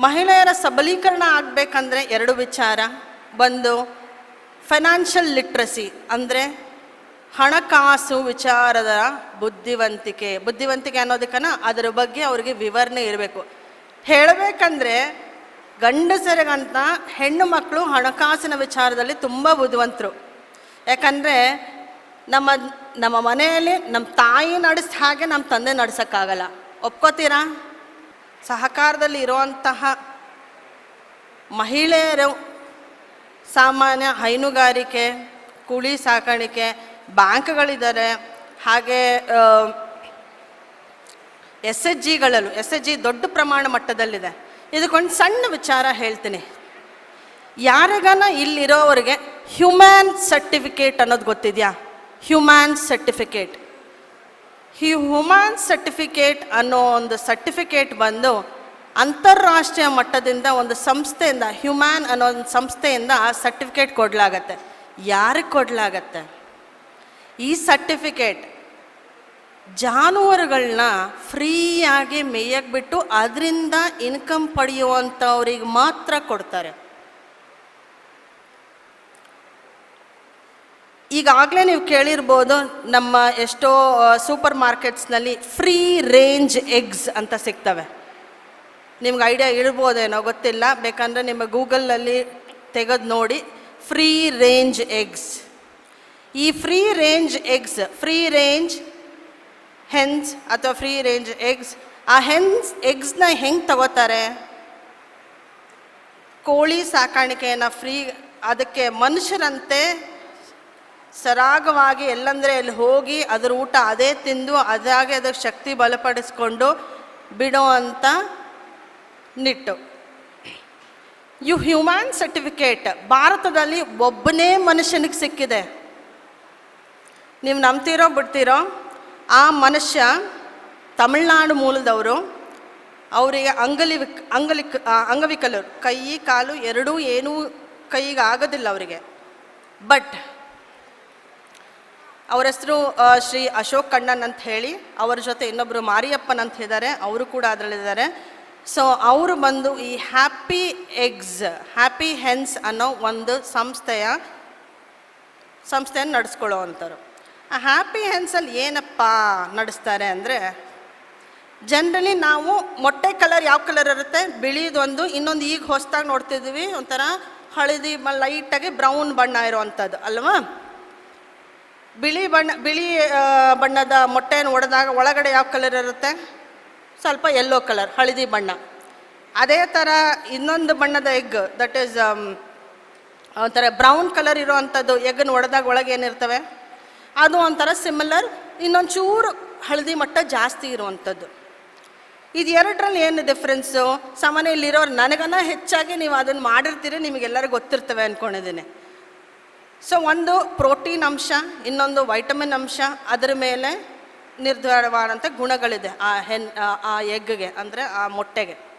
ಮಹಿಳೆಯರ ಸಬಲೀಕರಣ ಆಗಬೇಕಂದ್ರೆ ಎರಡು ವಿಚಾರ. ಒಂದು ಫೈನಾನ್ಷಿಯಲ್ ಲಿಟ್ರಸಿ ಅಂದರೆ ಹಣಕಾಸು ವಿಚಾರದ ಬುದ್ಧಿವಂತಿಕೆ. ಬುದ್ಧಿವಂತಿಕೆ ಅನ್ನೋದಕ್ಕನ ಅದರ ಬಗ್ಗೆ ಅವರಿಗೆ ವಿವರಣೆ ಇರಬೇಕು. ಹೇಳಬೇಕಂದ್ರೆ ಗಂಡಸರಿಗಂತ ಹೆಣ್ಣು ಮಕ್ಕಳು ಹಣಕಾಸಿನ ವಿಚಾರದಲ್ಲಿ ತುಂಬ ಬುದ್ಧಿವಂತರು. ಯಾಕಂದರೆ ನಮ್ಮ ನಮ್ಮ ಮನೆಯಲ್ಲಿ ನಮ್ಮ ತಾಯಿ ನಡೆಸಿದ ಹಾಗೆ ನಮ್ಮ ತಂದೆ ನಡೆಸೋಕ್ಕಾಗಲ್ಲ. ಒಪ್ಕೋತೀರಾ? ಸಹಕಾರದಲ್ಲಿ ಇರುವಂತಹ ಮಹಿಳೆಯರು ಸಾಮಾನ್ಯ ಹೈನುಗಾರಿಕೆ ಕುಳಿ ಸಾಕಾಣಿಕೆ, ಬ್ಯಾಂಕ್ಗಳಿದ್ದಾರೆ. ಹಾಗೆ ಎಸ್ ಎಚ್ ಜಿಗಳಲ್ಲೂ ಎಸ್ ಎಚ್ ಜಿ ದೊಡ್ಡ ಪ್ರಮಾಣ ಮಟ್ಟದಲ್ಲಿದೆ. ಇದಕ್ಕೊಂದು ಸಣ್ಣ ವಿಚಾರ ಹೇಳ್ತೀನಿ. ಯಾರಿಗಾನ ಇಲ್ಲಿರೋವರಿಗೆ ಹ್ಯೂಮ್ಯಾನ್ ಸರ್ಟಿಫಿಕೇಟ್ ಅನ್ನೋದು ಗೊತ್ತಿದೆಯಾ? Human certificate. ಈ ಹ್ಯೂಮ್ಯಾನ್ ಸರ್ಟಿಫಿಕೇಟ್ ಅನ್ನೋ ಒಂದು ಸರ್ಟಿಫಿಕೇಟ್ ಬಂದು ಅಂತಾರಾಷ್ಟ್ರೀಯ ಮಟ್ಟದಿಂದ ಒಂದು ಸಂಸ್ಥೆಯಿಂದ ಹ್ಯೂಮ್ಯಾನ್ ಅನ್ನೋ ಒಂದು ಸಂಸ್ಥೆಯಿಂದ ಆ ಸರ್ಟಿಫಿಕೇಟ್ ಕೊಡಲಾಗತ್ತೆ. ಯಾರಿಗೆ ಕೊಡಲಾಗತ್ತೆ? ಈ ಸರ್ಟಿಫಿಕೇಟ್ ಜಾನುವಾರುಗಳನ್ನ ಫ್ರೀಯಾಗಿ ಮೇಯಕ್ಕೆ ಬಿಟ್ಟು ಅದರಿಂದ ಇನ್ಕಮ್ ಪಡೆಯುವಂಥವ್ರಿಗೆ ಮಾತ್ರ ಕೊಡ್ತಾರೆ. ಈಗಾಗಲೇ ನೀವು ಕೇಳಿರ್ಬೋದು ನಮ್ಮ ಎಷ್ಟೋ ಸೂಪರ್ ಮಾರ್ಕೆಟ್ಸ್ನಲ್ಲಿ ಫ್ರೀ ರೇಂಜ್ ಎಗ್ಸ್ ಅಂತ ಸಿಗ್ತವೆ. ನಿಮ್ಗೆ ಐಡಿಯಾ ಇರ್ಬೋದೇನೋ ಗೊತ್ತಿಲ್ಲ, ಬೇಕಂದರೆ ನಿಮ್ಮ ಗೂಗಲ್ನಲ್ಲಿ ತೆಗೆದು ನೋಡಿ, ಫ್ರೀ ರೇಂಜ್ ಎಗ್ಸ್. ಈ free range eggs, free range hens ಅಥವಾ ಫ್ರೀ ರೇಂಜ್ ಎಗ್ಸ್, ಆ ಹೆನ್ಸ್, ಎಗ್ಸ್ನ ಹೆಂಗೆ ತಗೋತಾರೆ? ಕೋಳಿ ಸಾಕಾಣಿಕೆಯನ್ನು ಫ್ರೀ, ಅದಕ್ಕೆ ಮನುಷ್ಯರಂತೆ ಸರಾಗವಾಗಿ ಎಲ್ಲಂದರೆ ಅಲ್ಲಿ ಹೋಗಿ ಅದರ ಊಟ ಅದೇ ತಿಂದು ಅದಾಗೆ ಅದಕ್ಕೆ ಶಕ್ತಿ ಬಲಪಡಿಸ್ಕೊಂಡು ಬಿಡೋ ಅಂತ ನಿಟ್ಟು. You human certificate. ಭಾರತದಲ್ಲಿ ಒಬ್ಬನೇ ಮನುಷ್ಯನಿಗೆ ಸಿಕ್ಕಿದೆ. ನೀವು ನಂಬ್ತೀರೋ ಬಿಡ್ತೀರೋ ಆ ಮನುಷ್ಯ ತಮಿಳ್ನಾಡು ಮೂಲದವರು ಅವರಿಗೆ ಅಂಗಲಿ ಅಂಗಲಿಕ್ ಆ, ಅಂಗವಿಕಲರು ಕೈ ಕಾಲು ಎರಡೂ ಏನೂ ಕೈಗೆ ಆಗೋದಿಲ್ಲ ಅವರಿಗೆ. ಬಟ್ ಅವ್ರ ಹೆಸರು ಶ್ರೀ ಅಶೋಕ್ ಕಣ್ಣನ್ ಅಂತ ಹೇಳಿ, ಅವರ ಜೊತೆ ಇನ್ನೊಬ್ಬರು ಮಾರಿಯಪ್ಪನ್ ಅಂತ ಇದ್ದಾರೆ, ಅವರು ಕೂಡ ಅದರಲ್ಲಿದ್ದಾರೆ. ಸೊ ಅವರು ಬಂದು ಈ ಹ್ಯಾಪಿ ಎಗ್ಸ್ ಹ್ಯಾಪಿ ಹೆನ್ಸ್ ಅನ್ನೋ ಒಂದು ಸಂಸ್ಥೆಯ, ಸಂಸ್ಥೆಯನ್ನು ನಡೆಸ್ಕೊಳ್ಳೋ ಅಂಥವ್ರು. ಆ ಹ್ಯಾಪಿ ಹೆನ್ಸಲ್ಲಿ ಏನಪ್ಪ ನಡೆಸ್ತಾರೆ ಅಂದರೆ ಜನರಲಿ ನಾವು ಮೊಟ್ಟೆ ಕಲರ್ ಯಾವ ಕಲರ್ ಇರುತ್ತೆ? ಬಿಳಿದೊಂದು ಇನ್ನೊಂದು ಈಗ ಹೊಸ್ದಾಗಿ ನೋಡ್ತಿದ್ವಿ ಒಂಥರ ಹಳದಿ ಲೈಟಾಗಿ ಬ್ರೌನ್ ಬಣ್ಣ ಇರುವಂಥದ್ದು, ಅಲ್ವಾ? ಬಿಳಿ ಬಣ್ಣ, ಬಿಳಿ ಬಣ್ಣದ ಮೊಟ್ಟೆಯನ್ನು ಒಡೆದಾಗ ಒಳಗಡೆ ಯಾವ ಕಲರ್ ಇರುತ್ತೆ? ಸ್ವಲ್ಪ ಯೆಲ್ಲೋ ಕಲರ್, ಹಳದಿ ಬಣ್ಣ. ಅದೇ ಥರ ಇನ್ನೊಂದು ಬಣ್ಣದ ಎಗ್ ದಟ್ ಈಸ್ ಒಂಥರ ಬ್ರೌನ್ ಕಲರ್ ಇರೋವಂಥದ್ದು ಎಗ್ಗನ್ನು ಒಡೆದಾಗ ಒಳಗೆ ಏನಿರ್ತವೆ? ಅದು ಒಂಥರ ಸಿಮಿಲರ್ ಇನ್ನೊಂದು ಚೂರು ಹಳದಿ ಮಟ್ಟ ಜಾಸ್ತಿ ಇರುವಂಥದ್ದು. ಇದು ಎರಡರಲ್ಲಿ ಏನು ಡಿಫ್ರೆನ್ಸು ಸಾಮಾನ್ಯ ಇಲ್ಲಿರೋರು ನನಗನ್ನ ಹೆಚ್ಚಾಗಿ ನೀವು ಅದನ್ನು ಮಾಡಿರ್ತೀರಿ, ನಿಮಗೆಲ್ಲರಿಗೂ ಗೊತ್ತಿರ್ತವೆ ಅಂದ್ಕೊಂಡಿದ್ದೀನಿ ಸೊ ಒಂದು ಪ್ರೋಟೀನ್ ಅಂಶ, ಇನ್ನೊಂದು ವೈಟಮಿನ್ ಅಂಶ, ಅದರ ಮೇಲೆ ನಿರ್ಧಾರವಾದಂಥ ಗುಣಗಳಿದೆ ಆ ಹೆನ್ ಆ- ಎಗ್ಗೆ, ಅಂದರೆ ಆ ಮೊಟ್ಟೆಗೆ.